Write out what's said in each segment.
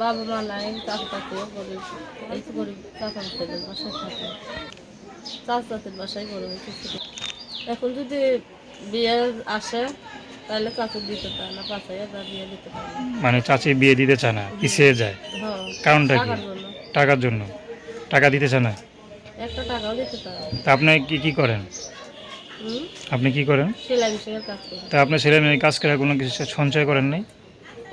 বাবা মা নাই চাচা চাচিও গরিব এই তো গরিব চাচা বাসায় থাকে বাসায় এখন যদি বিয়ে আসে তাহলে দিতে পারে না পাঁচ হাজার বিয়ে দিতে পারে মানে চাচি বিয়ে দিতে চায় না পিছিয়ে যায়। হ্যাঁ কারণটা কি? টাকার জন্য। টাকা দিতে চায় না? একটা টাকাও দিতে পারে তা আপনি কি কি করেন? আপনি কি করেন? সেলাই মেশিনের কাজ করি। তা আপনার ছেলে মেয়ে কাজ করে কোনো কিছু সঞ্চয় করেন নাই?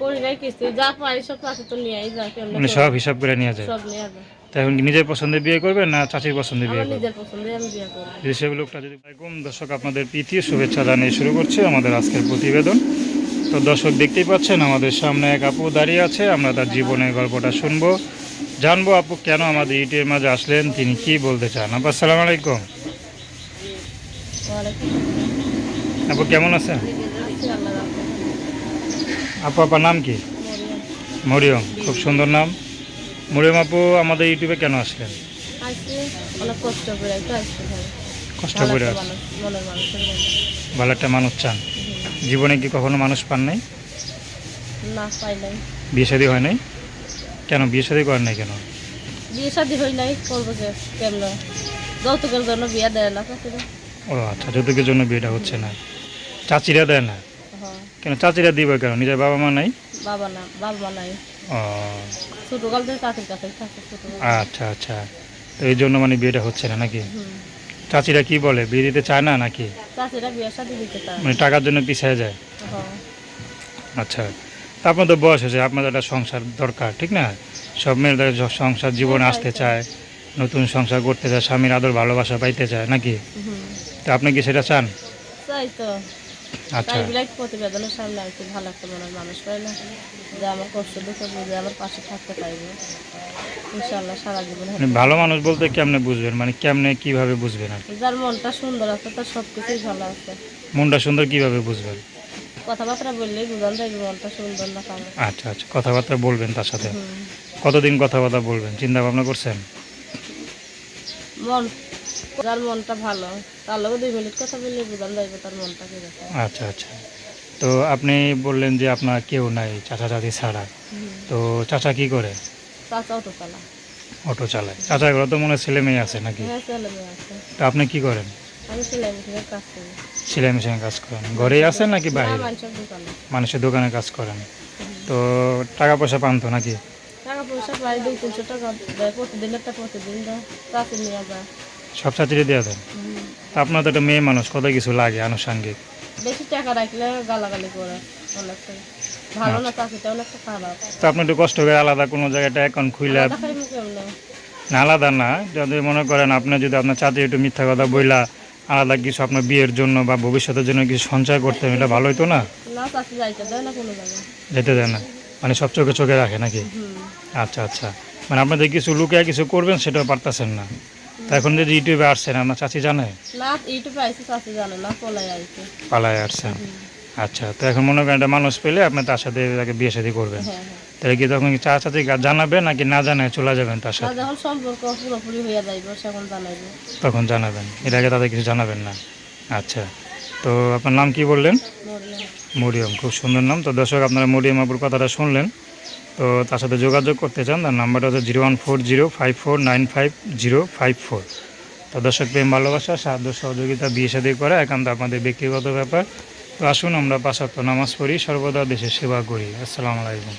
করি নাই কিছু। যা পারি সব চাচু তো নিয়েই যায় মানে সব হিসাব করে নিয়ে যায়। সব নিয়ে যায়। নিজের পছন্দে বিয়ে করবেন না চাচির পছন্দে বিয়ে করবেন নিজের পছন্দে আমি বিয়ে করি যদি সে লোকটা যদি আলাইকুম দর্শক আপনাদের প্রীতি শুভেচ্ছা জানিয়ে শুরু করছে আমাদের আজকের প্রতিবেদন। তো দর্শক দেখতেই পাচ্ছেন আমাদের সামনে এক আপু দাঁড়িয়ে আছে আমরা তার জীবনের গল্পটা শুনব। জানব আপু কেন আমাদের ইটের মাঝে আসলেন তিনি কি বলতে চান? আপু আসসালামু আলাইকুম। আপু কেমন আছেন? আপু আপনার নাম কি? মরিয়াম। খুব সুন্দর নাম। মরিয়ম আপু আমাদের ইউটিউবে কেন আসলেন? কষ্ট করে ভালো একটা মানুষ চান। জীবনে কি কখনো মানুষ পান নাই? বিয়ে শাদী হয় নাই? কেন বিয়ে শাদী করেন নাই কেন? বিয়ে শাদি হয় নাই করব যৌতুকের জন্য বিয়ে দেয় না ও আচ্ছা যৌতুকের জন্য বিয়েটা হচ্ছে না। চাচিরা দেয় না? কেন চাচিরা দিবে কেন? নিজের বাবা মা নাই? বাবা না বাবা মা নাই। ও। ছোটকাল থেকে চাচির কাছে আচ্ছা আচ্ছা। তো এই জন্য মানে বিয়েটা হচ্ছে না নাকি? চাচিরা কি বলে বিয়ে দিতে চায় না নাকি? চাচিরা বিয়ে শাদি দিতে চায়। মানে টাকার জন্য পিছিয়ে যায়? হ্যাঁ। আচ্ছা। আপনার তো বয়স হয়েছে আপনাদের একটা সংসার দরকার ঠিক না? সব মেয়েদের সংসার জীবন আসতে চায় নতুন সংসার করতে চায় স্বামীর আদর ভালোবাসা পাইতে চায় নাকি? তা আপনি কি সেটা চান? তো। তাই বিলাই প্রতিবেদনের সামনে আর কি ভালো একটা মনের মানুষ পাই না যে আমার কষ্ট দুঃখ বুঝে আমার পাশে থাকতে পারবে। ইনশাল্লাহ সারা জীবন মানে ভালো মানুষ বলতে কেমনে বুঝবেন? মানে কেমনে কীভাবে বুঝবেন আর যার মনটা সুন্দর আছে তার সব কিছুই ভালো আছে। মনটা সুন্দর কীভাবে বুঝবেন? কথাবার্তা বললেই বুঝান যাবে মনটা সুন্দর না আচ্ছা আচ্ছা। কথাবার্তা বলবেন তার সাথে। কতদিন কথাবার্তা বলবেন? চিন্তা ভাবনা করছেন? মন যার মনটা ভালো। তার লগে দুই মিনিট কথা বললে বুঝান যাইবে তার মনটা আচ্ছা আচ্ছা। তো আপনি বললেন যে আপনার কেউ নাই চাচা চাচি ছাড়া। তো চাচা কি করে? চাচা অটো চালা অটো চালায়। চাচা ঘরে তো মনে হয় ছেলে মেয়ে আছে নাকি? হ্যাঁ ছেলে মেয়ে আছে। তো আপনি কি করেন? আমি সেলাই মেশিনের কাজ করি। সেলাই মেশিনে কাজ করেন। ঘরেই আছেন নাকি বাইরে? মানুষের দোকানে। মানুষের দোকানে কাজ করেন। তো টাকা পয়সা পান তো নাকি? টাকা পয়সা প্রায় দুই তিনশো টাকা দেয়। প্রতিদিন একটা প্রতিদিন দেয়। নিয়ে যায়। সব দিয়ে দেন তা আপনার তো একটা মেয়ে মানুষ কত কিছু লাগে আনুষাঙ্গিক? বেশি টাকা রাখলে গালাগালি করে অনেকটা ভালো না চাকরিটা অনেকটা খারাপ। তো আপনি একটু কষ্ট করে আলাদা কোনো অ্যাকাউন্ট খুইলে এমনি। না আলাদা না। যদি মনে করেন আপনি যদি আপনার চাকরি একটু মিথ্যা কথা বইলা আলাদা কিছু আপনার বিয়ের জন্য বা ভবিষ্যতের জন্য কিছু সঞ্চয় করতে এটা ভালো হতো না? যেতে দেয় না। মানে সব চোখে চোখে রাখে নাকি? আচ্ছা আচ্ছা। মানে আপনাদের কিছু লুকিয়ে কিছু করবেন সেটাও পারতেছেন না। তা এখন যদি ইউটিউবে আসছেন আপনার চাচি জানে? না ইউটিউবে আইসি চাকরি জানে না পলাই আইসি পালায় আসছেন। আচ্ছা তো এখন মনে করেন একটা মানুষ পেলে আপনি তার সাথে তাকে বিয়ে শাদী করবেন। হ্যাঁ হ্যাঁ। তাহলে কি তখন কি চা চাচি জানাবেন নাকি না জানায় চলে যাবেন তার সাথে? যখন সম্পর্ক পুরোপুরি হইয়া যাইব সেখন জানাইব। তখন জানাবেন। এর আগে তাদের কিছু জানাবেন না? আচ্ছা তো আপনার নাম কি বললেন? মরিয়ম খুব সুন্দর নাম। তো দর্শক আপনারা মরিয়ম আপুর কথাটা শুনলেন। তো তার সাথে যোগাযোগ করতে চান, তার নাম্বারটা হচ্ছে zero one four zero five four nine five zero five four. তো দর্শক, প্রেম, ভালোবাসা, সাহায্য, সহযোগিতা, বিয়ে সাদী করা একান্ত আপনাদের ব্যক্তিগত ব্যাপার। তো আসুন, আমরা পাশাপ্ত নামাজ পড়ি, সর্বদা দেশের সেবা করি। আসসালামু আলাইকুম।